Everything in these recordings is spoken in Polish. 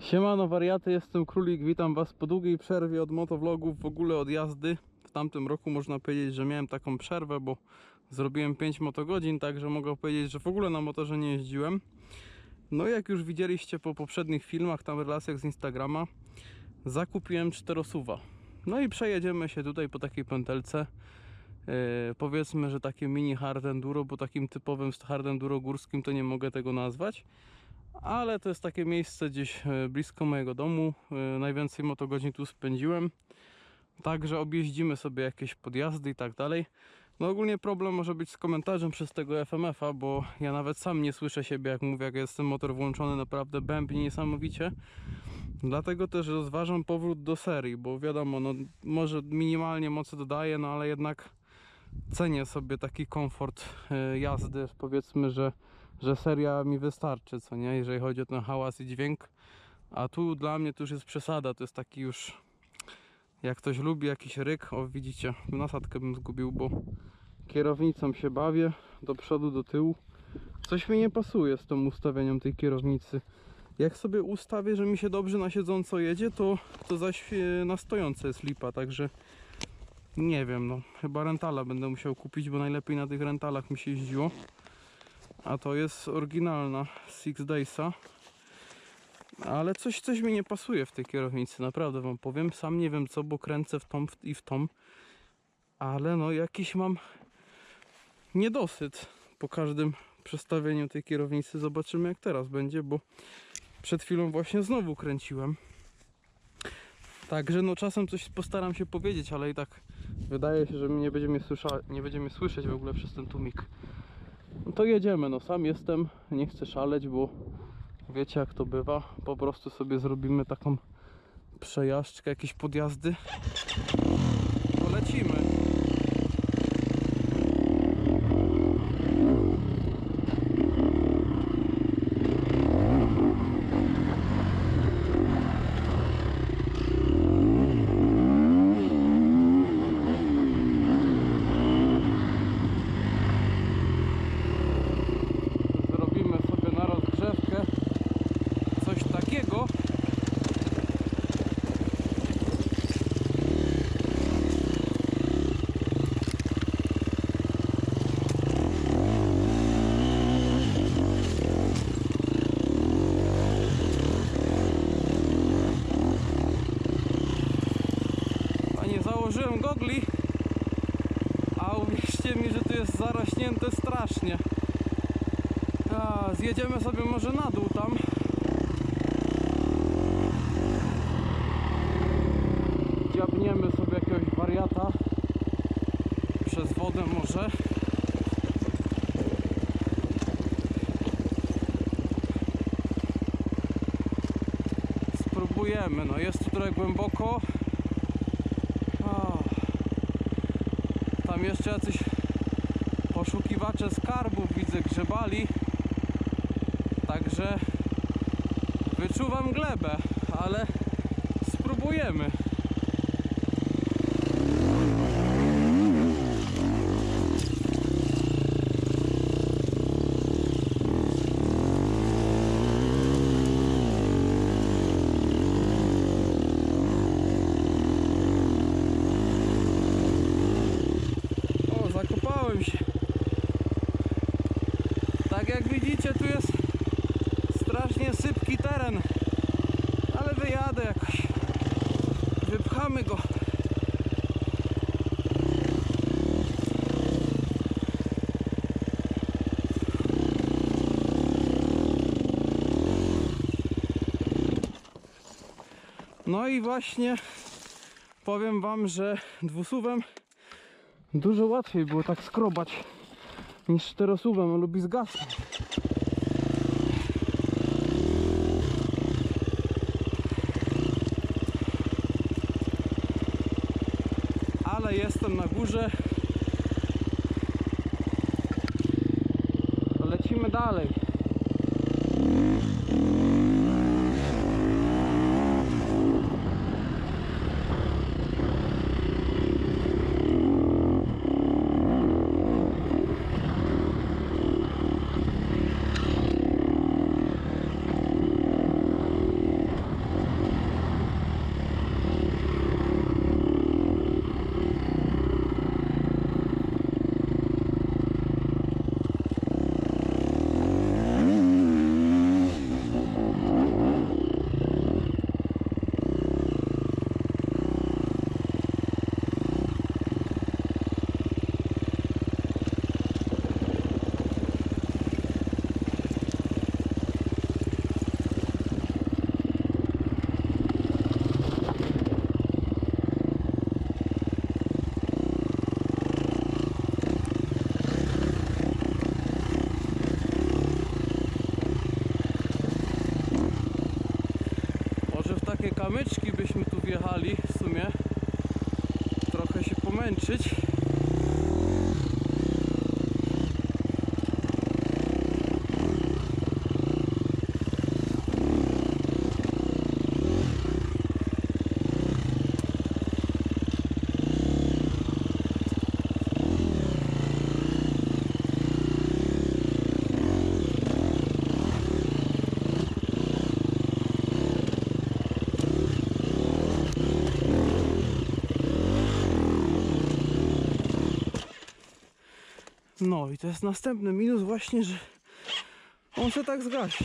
Siemano wariaty, jestem Królik, witam was po długiej przerwie od motovlogów, w ogóle od jazdy. W tamtym roku można powiedzieć, że miałem taką przerwę, bo zrobiłem 5 motogodzin, także mogę powiedzieć, że w ogóle na motorze nie jeździłem. No jak już widzieliście po poprzednich filmach, tam relacjach z Instagrama, zakupiłem czterosuwa. No i przejedziemy się tutaj po takiej pętelce. Yy, powiedzmy, że takie mini hard enduro, bo takim typowym hard enduro górskim to nie mogę tego nazwać ale to jest takie miejsce gdzieś e, blisko mojego domu. E, Najwięcej motogodzin tu spędziłem. Także objeździmy sobie jakieś podjazdy i tak dalej. No ogólnie problem może być z komentarzem przez tego FMF-a, bo ja nawet sam nie słyszę siebie jak mówię, jak jest ten motor włączony, naprawdę bębni niesamowicie. Dlatego też rozważam powrót do serii, bo wiadomo, no może minimalnie mocy dodaje, no ale jednak cenię sobie taki komfort e, jazdy. Powiedzmy, że, że seria mi wystarczy, co nie, jeżeli chodzi o ten hałas i dźwięk. A tu dla mnie to już jest przesada, to jest taki już. Jak ktoś lubi jakiś ryk, o widzicie, nasadkę bym zgubił, bo kierownicą się bawię do przodu, do tyłu. Coś mi nie pasuje z tym ustawieniem tej kierownicy. Jak sobie ustawię, że mi się dobrze na siedząco jedzie, to, to zaś e, na stojąco jest lipa, także nie wiem, no chyba rentala będę musiał kupić, bo najlepiej na tych rentalach mi się jeździło. A to jest oryginalna Six Daysa. Ale coś, coś mi nie pasuje w tej kierownicy, naprawdę wam powiem. Sam nie wiem co, bo kręcę w w- i w tą. Ale no jakiś mam niedosyt po każdym przestawieniu tej kierownicy. Zobaczymy jak teraz będzie, bo przed chwilą właśnie znowu kręciłem. Także no czasem coś postaram się powiedzieć, ale i tak wydaje się, że nie będzie mnie, słysza, nie będzie mnie słyszeć w ogóle przez ten tłumik. No to jedziemy, no sam jestem, nie chcę szaleć, bo wiecie jak to bywa. Po prostu sobie zrobimy taką przejażdżkę, jakieś podjazdy. Polecimy. Zrobimy sobie na rozgrzewkę coś takiego. A nie założyłem gogli, a uwierzcie mi, że tu jest zarośnięte strasznie. A, zjedziemy sobie może na dół tam. Dziabniemy sobie jakiegoś wariata. Przez wodę może. Spróbujemy, no jest tu trochę głęboko. Tam jeszcze jacyś poszukiwacze skarbów widzę grzebali. Także wyczuwam glebę, ale spróbujemy. O, zakopałem się. Tak jak widzicie, tu jest strasznie sypki teren. Ale wyjadę jakoś. Wypchamy go. No i właśnie powiem wam, że dwusuwem dużo łatwiej było tak skrobać niż czterosuwem, lubi zgasnąć. ale jestem na górze. Lecimy dalej. takie kamyczki byśmy tu wjechali w sumie. Trochę się pomęczyć. No i to jest następny minus właśnie, że on się tak zgasi.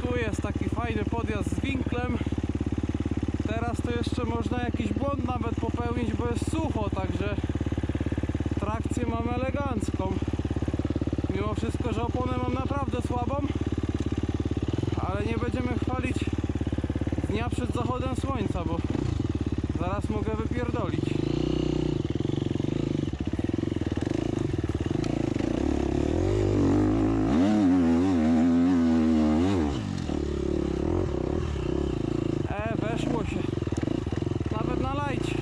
Tu jest taki fajny podjazd z winklem. Teraz to jeszcze można jakiś błąd nawet popełnić, bo jest sucho, także trakcję mam elegancką. Mimo wszystko, że oponę mam naprawdę słabą, ale nie będziemy chwalić dnia przed zachodem słońca, bo zaraz mogę wypierdolić. E, weszło się. Nawet na lajcie.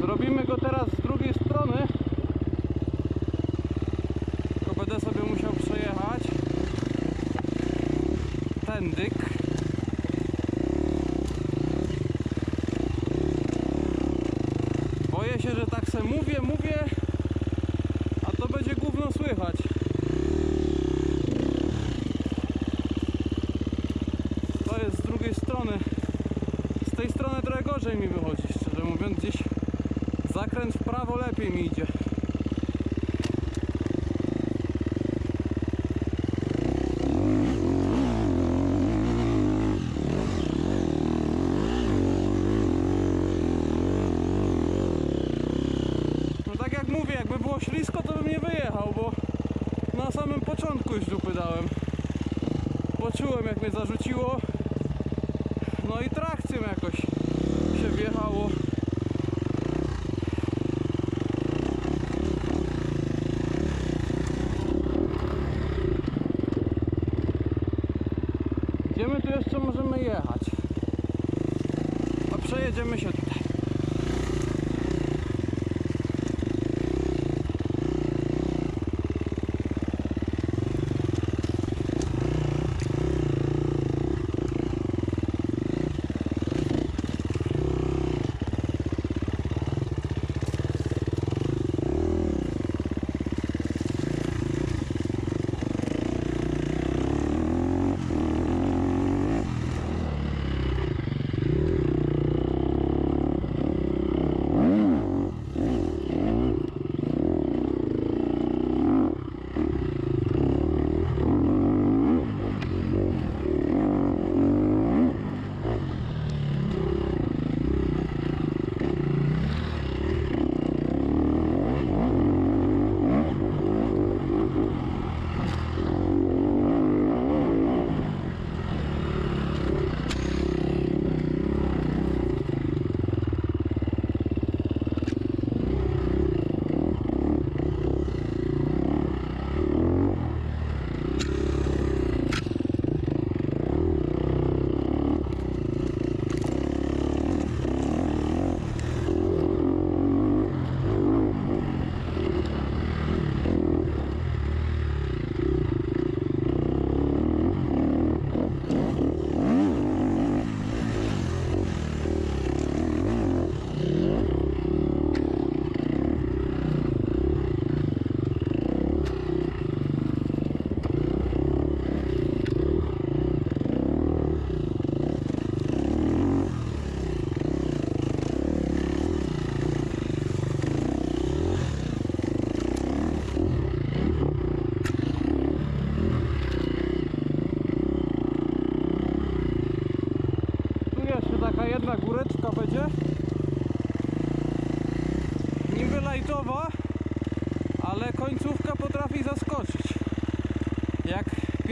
Zrobimy go teraz z drugiej strony. Tylko będę sobie musiał przejechać. Tędyk. Boję się, że tak se mówię, mówię, a to będzie gówno słychać. To jest z drugiej strony. Z tej strony trochę gorzej mi wychodzi, szczerze mówiąc. Gdzieś zakręt w prawo lepiej mi idzie. No tak jak mówię, jakby było ślisko, to bym nie wyjechał, bo na samym początku już dupy dałem. Poczułem jak mnie zarzuciło. No i trakcją jakoś się wjechało. Gdzie my tu jeszcze możemy jechać? A przejedziemy się tutaj.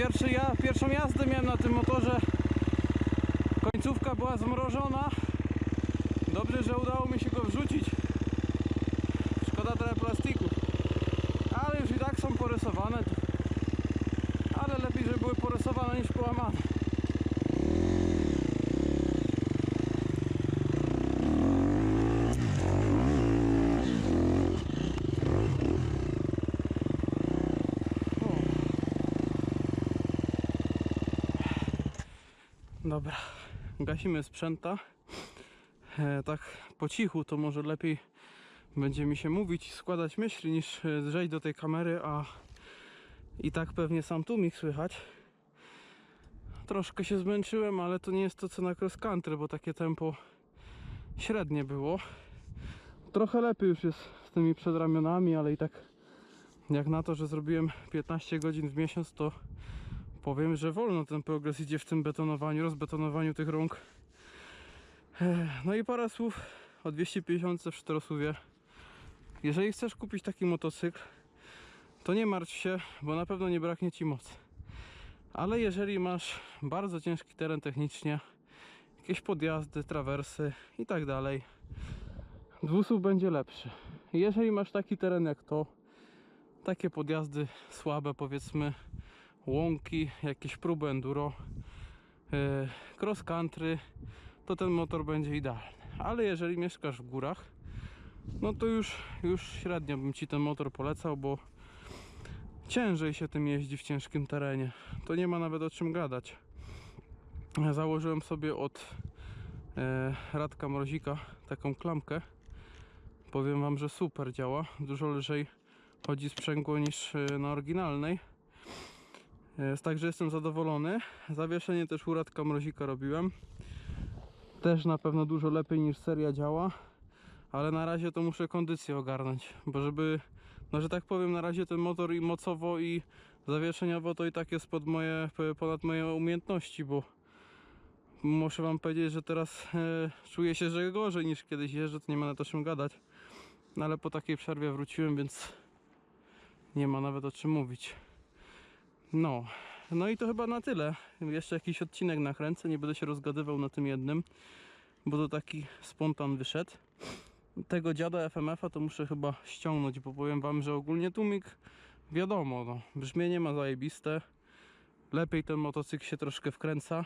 Pierwszy ja, pierwszą jazdę miałem na tym motorze, końcówka była zmrożona. Dobrze, że udało mi się go wrzucić. Szkoda trochę plastiku. Ale już i tak są porysowane. Ale lepiej, żeby były porysowane niż połamane. Dobra, gasimy sprzęta. E, tak po cichu to może lepiej będzie mi się mówić i składać myśli niż e, drzeć do tej kamery, a i tak pewnie sam tłumik słychać. Troszkę się zmęczyłem, ale to nie jest to co na cross country, bo takie tempo średnie było. Trochę lepiej już jest z tymi przedramionami, ale i tak jak na to, że zrobiłem 15 godzin w miesiąc, to powiem, że wolno ten progres idzie w tym betonowaniu, rozbetonowaniu tych rąk. No i parę słów o 250 w czterosuwie. Jeżeli chcesz kupić taki motocykl, to nie martw się, bo na pewno nie braknie Ci mocy. Ale jeżeli masz bardzo ciężki teren technicznie, jakieś podjazdy, trawersy i tak dalej, dwusów będzie lepszy. Jeżeli masz taki teren jak to, takie podjazdy słabe powiedzmy, łąki, jakieś próby enduro, yy, cross country, to ten motor będzie idealny. Ale jeżeli mieszkasz w górach, no to już, już średnio bym Ci ten motor polecał, bo ciężej się tym jeździ w ciężkim terenie. To nie ma nawet o czym gadać. Założyłem sobie od e, Radka Mrozika taką klamkę. Powiem Wam, że super działa. Dużo lżej chodzi sprzęgło niż e, na oryginalnej. Jest także jestem zadowolony. Zawieszenie też u Radka Mrozika robiłem. Też na pewno dużo lepiej niż seria działa. Ale na razie to muszę kondycję ogarnąć, bo żeby, no że tak powiem, na razie ten motor i mocowo i zawieszeniowo to i tak jest pod moje, ponad moje umiejętności, bo muszę wam powiedzieć, że teraz e, czuję się, że gorzej niż kiedyś jeżdżę, to nie ma na to czym gadać. No ale po takiej przerwie wróciłem, więc nie ma nawet o czym mówić. No, no i to chyba na tyle. Jeszcze jakiś odcinek nakręcę, nie będę się rozgadywał na tym jednym, bo to taki spontan wyszedł. Tego dziada FMF-a to muszę chyba ściągnąć, bo powiem wam, że ogólnie tłumik wiadomo, no, brzmienie ma zajebiste. Lepiej ten motocykl się troszkę wkręca.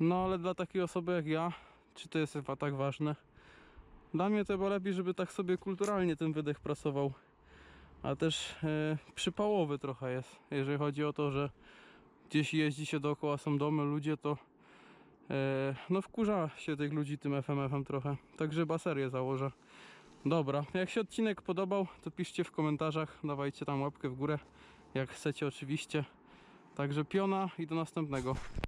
No ale dla takiej osoby jak ja, czy to jest chyba tak ważne? Dla mnie to chyba lepiej, żeby tak sobie kulturalnie ten wydech pracował. A też e, przypałowy trochę jest, jeżeli chodzi o to, że gdzieś jeździ się dookoła, są domy, ludzie, to e, no wkurza się tych ludzi tym FMF-em trochę. Także baserię założę. Dobra, jak się odcinek podobał, to piszcie w komentarzach, dawajcie tam łapkę w górę, jak chcecie oczywiście. Także piona i do następnego.